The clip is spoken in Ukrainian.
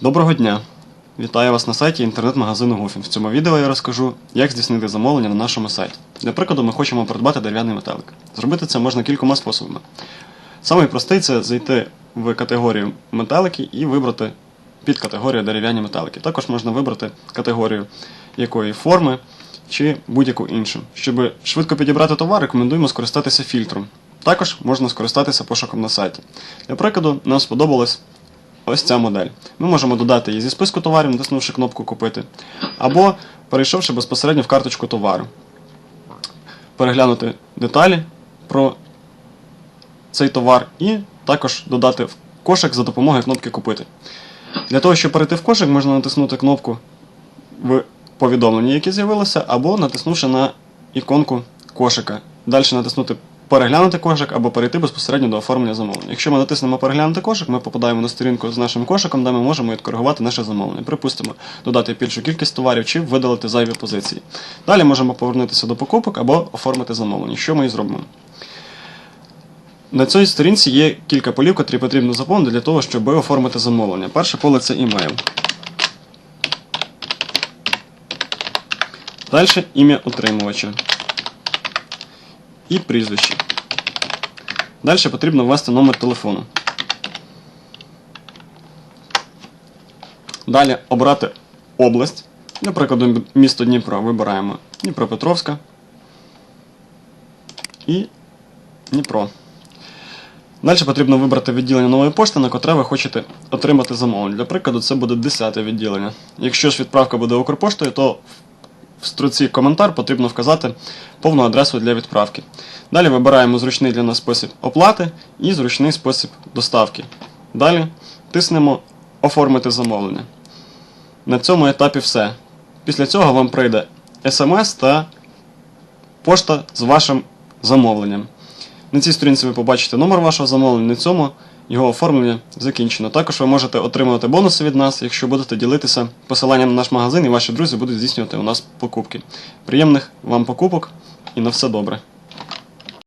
Доброго дня! Вітаю вас на сайті інтернет-магазину Гуфін. В цьому відео я розкажу, як здійснити замовлення на нашому сайті. Для прикладу, ми хочемо придбати дерев'яний метелик. Зробити це можна кількома способами. Самий простий це зайти в категорію метелики і вибрати під категорію дерев'яні метелики. Також можна вибрати категорію якої форми чи будь-яку іншу. Щоб швидко підібрати товар, рекомендуємо скористатися фільтром. Також можна скористатися пошуком на сайті. Для прикладу, нам сподобалось ось ця модель. Ми можемо додати її зі списку товарів, натиснувши кнопку Купити, або перейшовши безпосередньо в карточку товару. Переглянути деталі про цей товар і також додати в кошик за допомогою кнопки Купити. Для того, щоб перейти в кошик, можна натиснути кнопку в повідомленні, яке з'явилося, або натиснувши на іконку кошика. Далі натиснути переглянути кошик або перейти безпосередньо до оформлення замовлення. Якщо ми натиснемо переглянути кошик, ми попадаємо на сторінку з нашим кошиком, де ми можемо відкоригувати наше замовлення. Припустимо, додати більшу кількість товарів чи видалити зайві позиції. Далі можемо повернутися до покупок або оформити замовлення, що ми і зробимо. На цій сторінці є кілька полів, котрі потрібно заповнити для того, щоб оформити замовлення. Перше поле це імейл. Далі ім'я отримувача і прізвище. Далі потрібно ввести номер телефону. Далі обрати область. Для прикладу, місто Дніпро вибираємо Дніпропетровська і Дніпро. Далі потрібно вибрати відділення нової пошти, на котре ви хочете отримати замовлення. Для прикладу, це буде 10 відділення. Якщо ж відправка буде Укрпоштою, то в строці коментар потрібно вказати повну адресу для відправки. Далі вибираємо зручний для нас спосіб оплати і зручний спосіб доставки. Далі тиснемо Оформити замовлення. На цьому етапі все. Після цього вам прийде смс та пошта з вашим замовленням. На цій сторінці ви побачите номер вашого замовлення, на цьому його оформлення закінчено. Також ви можете отримувати бонуси від нас, якщо будете ділитися посиланням на наш магазин і ваші друзі будуть здійснювати у нас покупки. Приємних вам покупок і на все добре!